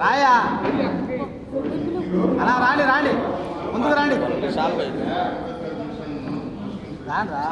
రాయా. అలా రాండి రాండి. ముందుకు రాండి. రాండి రా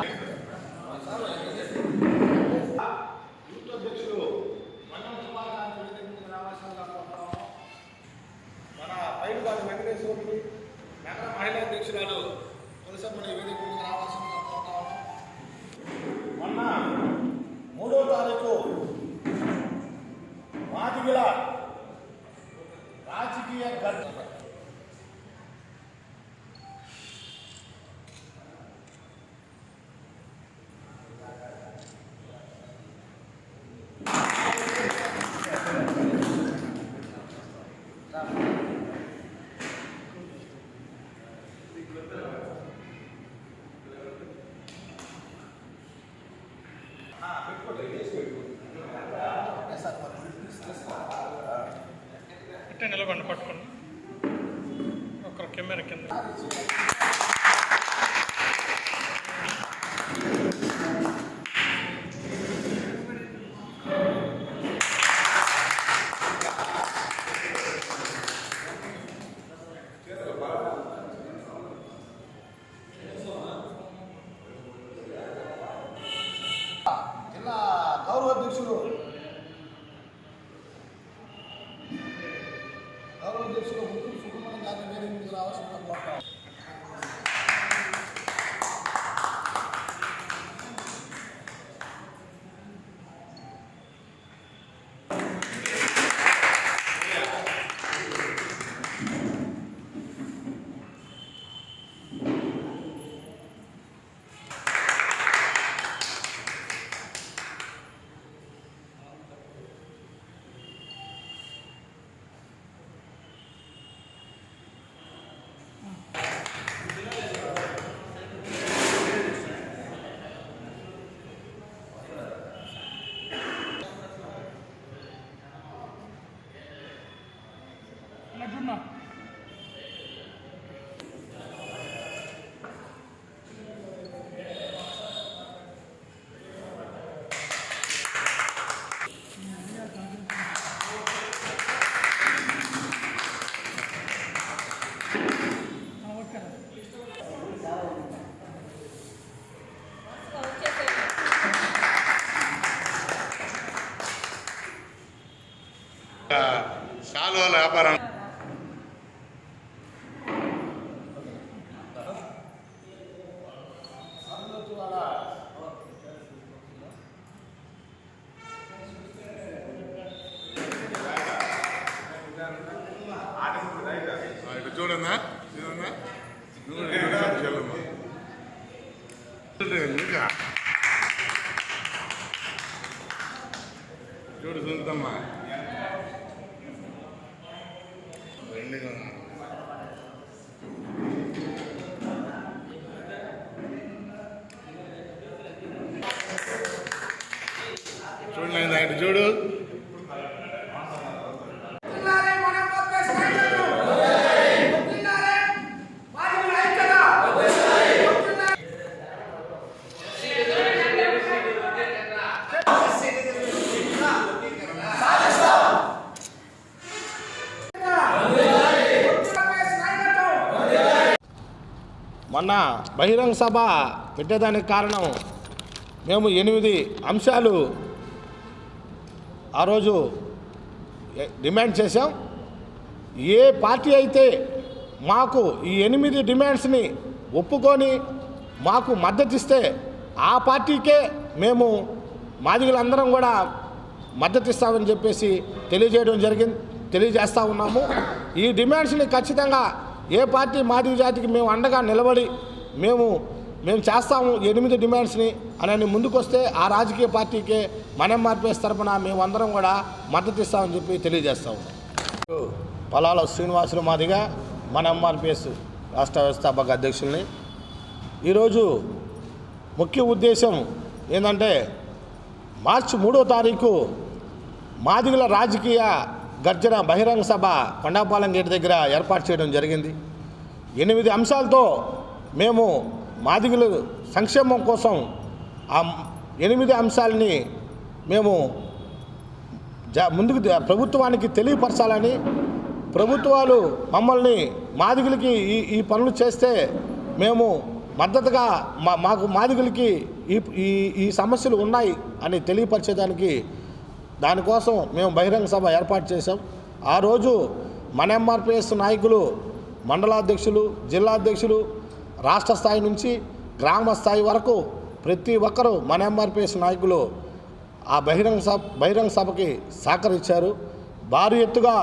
శాలువాల వ్యాపారం ఆ, ఇటు చూడన్నా చూడన్నా నువ్వు కూడా ఇటు చూడు, చెల్లమ్మ. చూడు, ఇంకా. మొన్న బహిరంగ సభ పెట్టేదానికి కారణం మేము ఎనిమిది అంశాలు ఆ రోజు డిమాండ్ చేశాం. ఏ పార్టీ అయితే మాకు ఈ ఎనిమిది డిమాండ్స్ని ఒప్పుకొని మాకు మద్దతిస్తే ఆ పార్టీకే మేము మాదిగలందరం కూడా మద్దతిస్తామని చెప్పేసి తెలియజేయడం జరిగింది తెలియజేస్తూ ఉన్నాము. ఈ డిమాండ్స్ని ఖచ్చితంగా ఏ పార్టీ మాదిరి జాతికి మేము అండగా నిలబడి మేము మేము చేస్తాము ఎనిమిది డిమాండ్స్ని అని ముందుకొస్తే ఆ రాజకీయ పార్టీకే మనం మార్పేసి తరపున మేమందరం కూడా మద్దతు ఇస్తామని చెప్పి తెలియజేస్తాము పొలాల శ్రీనివాసులు మాదిగా మన ఎంఆర్పిఎస్ రాష్ట్ర వ్యవస్థాపక అధ్యక్షుల్ని. ఈరోజు ముఖ్య ఉద్దేశం ఏంటంటే మార్చి మూడో తారీఖు మాదిగల రాజకీయ గర్జన బహిరంగ సభ కొండాపాలెం గేట్ దగ్గర ఏర్పాటు చేయడం జరిగింది. ఎనిమిది అంశాలతో మేము మాదిగులు సంక్షేమం కోసం ఆ ఎనిమిది అంశాలని మేము జా ముందుకు ప్రభుత్వానికి తెలియపరచాలని ప్రభుత్వాలు మమ్మల్ని మాదిగులకి ఈ ఈ పనులు చేస్తే మేము మద్దతుగా మా మాకు మాదిగులకి ఈ ఈ ఈ సమస్యలు ఉన్నాయి అని తెలియపరిచేదానికి దానికోసం మేము బహిరంగ సభ ఏర్పాటు చేశాం. ఆ రోజు మన ఎంఆర్పిఎస్ నాయకులు మండలాధ్యక్షులు జిల్లా అధ్యక్షులు రాష్ట్ర స్థాయి నుంచి గ్రామ స్థాయి వరకు ప్రతి ఒక్కరూ మన ఎంఆర్పిఎస్ నాయకులు ఆ బహిరంగ సభ బహిరంగ సభకి సహకరించారు. భారీ ఎత్తుగా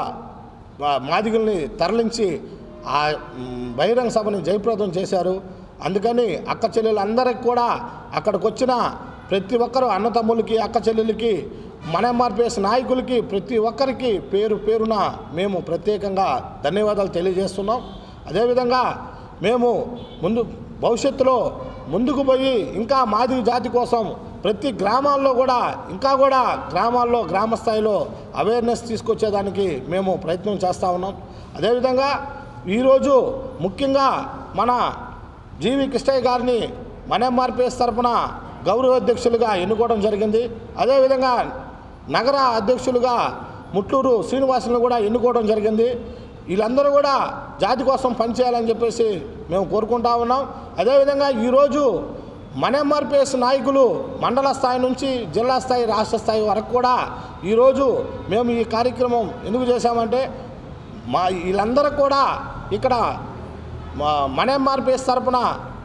మాదిగుల్ని తరలించి ఆ బహిరంగ సభని జయప్రదం చేశారు. అందుకని అక్క చెల్లెలందరికి కూడా అక్కడికి వచ్చిన ప్రతి ఒక్కరు అన్నతమ్ములకి అక్క చెల్లెలకి మన ఎంఆర్పిఎస్ నాయకులకి ప్రతి ఒక్కరికి పేరు పేరున మేము ప్రత్యేకంగా ధన్యవాదాలు తెలియజేస్తున్నాం. అదేవిధంగా మేము ముందు భవిష్యత్తులో ముందుకు పోయి ఇంకా మాదిరి జాతి కోసం ప్రతి గ్రామాల్లో కూడా ఇంకా కూడా గ్రామాల్లో గ్రామ స్థాయిలో అవేర్నెస్ తీసుకొచ్చేదానికి మేము ప్రయత్నం చేస్తూ ఉన్నాం. అదేవిధంగా ఈరోజు ముఖ్యంగా మన జీవి కృష్ణయ్య గారిని మన ఎంఆర్పిఎస్ తరఫున గౌరవ అధ్యక్షులుగా ఎన్నుకోవడం జరిగింది. అదేవిధంగా నగర అధ్యక్షులుగా ముట్లూరు శ్రీనివాసులను కూడా ఎన్నుకోవడం జరిగింది. వీళ్ళందరూ కూడా జాతి కోసం పనిచేయాలని చెప్పేసి మేము కోరుకుంటా ఉన్నాం. అదేవిధంగా ఈరోజు మన ఎంఆర్పిఎస్ నాయకులు మండల స్థాయి నుంచి జిల్లా స్థాయి రాష్ట్ర స్థాయి వరకు కూడా ఈరోజు మేము ఈ కార్యక్రమం ఎందుకు చేశామంటే మా వీళ్ళందరూ కూడా ఇక్కడ మన ఎంఆర్పిఎస్ తరపున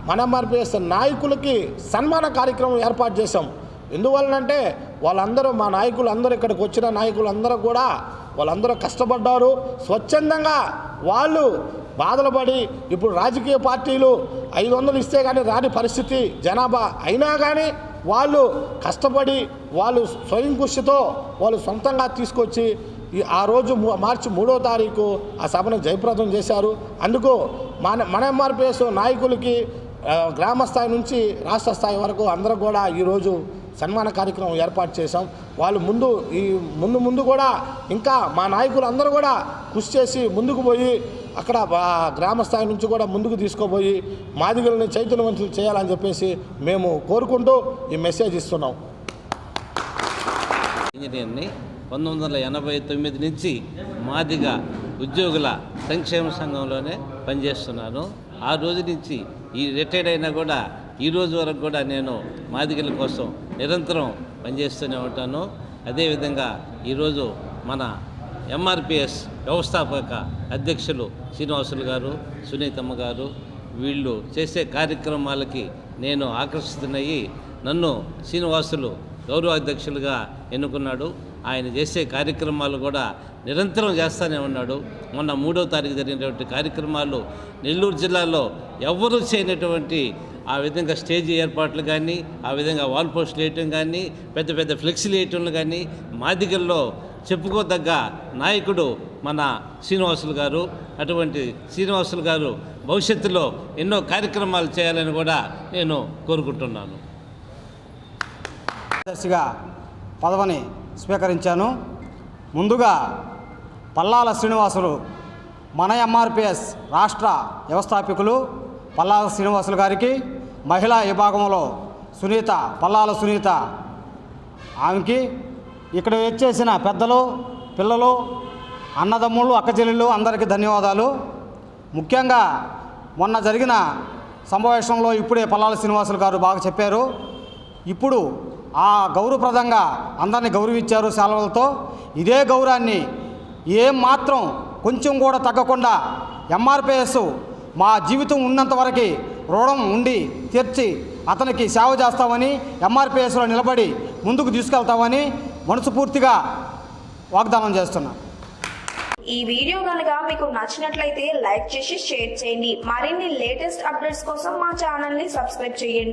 మన ఎంఆర్పిఎస్ నాయకులకి సన్మాన కార్యక్రమం ఏర్పాటు చేశాం. ఎందువలనంటే వాళ్ళందరూ మా నాయకులు అందరూ ఇక్కడికి వచ్చిన నాయకులు అందరూ కూడా వాళ్ళందరూ కష్టపడ్డారు. స్వచ్ఛందంగా వాళ్ళు బాధలు పడి ఇప్పుడు రాజకీయ పార్టీలు ఐదు వందలు ఇస్తే కానీ రాని పరిస్థితి జనాభా అయినా కానీ వాళ్ళు కష్టపడి వాళ్ళు స్వయం కృషితో వాళ్ళు సొంతంగా తీసుకొచ్చి ఆ రోజు మార్చి మూడో తారీఖు ఆ సభను జయప్రదం చేశారు. అందుకు మన మన ఎంఆర్పిఎస్ నాయకులకి గ్రామ స్థాయి నుంచి రాష్ట్ర స్థాయి వరకు అందరూ కూడా ఈరోజు సన్మాన కార్యక్రమం ఏర్పాటు చేశాం. వాళ్ళు ముందు ఈ ముందు ముందు కూడా ఇంకా మా నాయకులు అందరూ కూడా కృషి చేసి ముందుకు పోయి అక్కడ గ్రామ స్థాయి నుంచి కూడా ముందుకు తీసుకుపోయి మాదిగల్ని చైతన్యవంతులు చేయాలని చెప్పేసి మేము కోరుకుంటూ ఈ మెసేజ్ ఇస్తున్నాం. ఇంజనీర్ని పంతొమ్మిది వందల ఎనభై తొమ్మిది నుంచి మాదిగ ఉద్యోగుల సంక్షేమ సంఘంలోనే పనిచేస్తున్నాను. ఆ రోజు నుంచి ఈ రిటైర్డ్ అయినా కూడా ఈ రోజు వరకు కూడా నేను మాదిగల కోసం నిరంతరం పనిచేస్తూనే ఉంటాను. అదేవిధంగా ఈరోజు మన ఎంఆర్పిఎస్ వ్యవస్థాపక అధ్యక్షులు శ్రీనివాసులు గారు సునీతమ్మ గారు వీళ్ళు చేసే కార్యక్రమాలకి నేను ఆకర్షితున్నయ్యి నన్ను శ్రీనివాసులు గౌరవ అధ్యక్షులుగా ఎన్నుకున్నాడు. ఆయన చేసే కార్యక్రమాలు కూడా నిరంతరం చేస్తూనే ఉన్నాడు. మొన్న మూడో తారీఖు జరిగినటువంటి కార్యక్రమాలు నెల్లూరు జిల్లాలో ఎవరు చేయనటువంటి ఆ విధంగా స్టేజ్ ఏర్పాట్లు కానీ ఆ విధంగా వాల్ పోస్టులు వేయటం కానీ పెద్ద పెద్ద ఫ్లెక్సీలు వేయటంలు కానీ మాదిగల్లో చెప్పుకోదగ్గ నాయకుడు మన శ్రీనివాసులు గారు. అటువంటి శ్రీనివాసులు గారు భవిష్యత్తులో ఎన్నో కార్యక్రమాలు చేయాలని కూడా నేను కోరుకుంటున్నాను. దర్శిగా పదవని స్వీకరించాను. ముందుగా పల్లాల శ్రీనివాసులు మన ఎంఆర్పిఎస్ రాష్ట్ర వ్యవస్థాపకులు పల్లాల శ్రీనివాసులు గారికి మహిళా విభాగంలో సునీత పల్లాల సునీత ఆమెకి ఇక్కడ వచ్చేసిన పెద్దలు పిల్లలు అన్నదమ్ముళ్ళు అక్కచెల్లెళ్ళు అందరికీ ధన్యవాదాలు. ముఖ్యంగా మొన్న జరిగిన సమావేశంలో ఇప్పుడే పల్లాల శ్రీనివాసులు గారు బాగా చెప్పారు. ఇప్పుడు ఆ గౌరవప్రదంగా అందరినీ గౌరవించారు సెలవులతో. ఇదే గౌరవాన్ని ఏం మాత్రం కొంచెం కూడా తగ్గకుండా ఎంఆర్పిఎస్ మా జీవితం ఉన్నంత వరకు రుణం ఉండి తీర్చి అతనికి సేవ చేస్తామని ఎంఆర్పిఎస్లో నిలబడి ముందుకు తీసుకెళ్తామని మనసుపూర్తిగా వాగ్దానం చేస్తున్నాను ఈ వీడియో కనుక మీకు నచ్చినట్లయితే లైక్ చేసి షేర్ చేయండి. మరిన్ని లేటెస్ట్ అప్డేట్స్ కోసం మా ఛానల్ని సబ్స్క్రైబ్ చేయండి.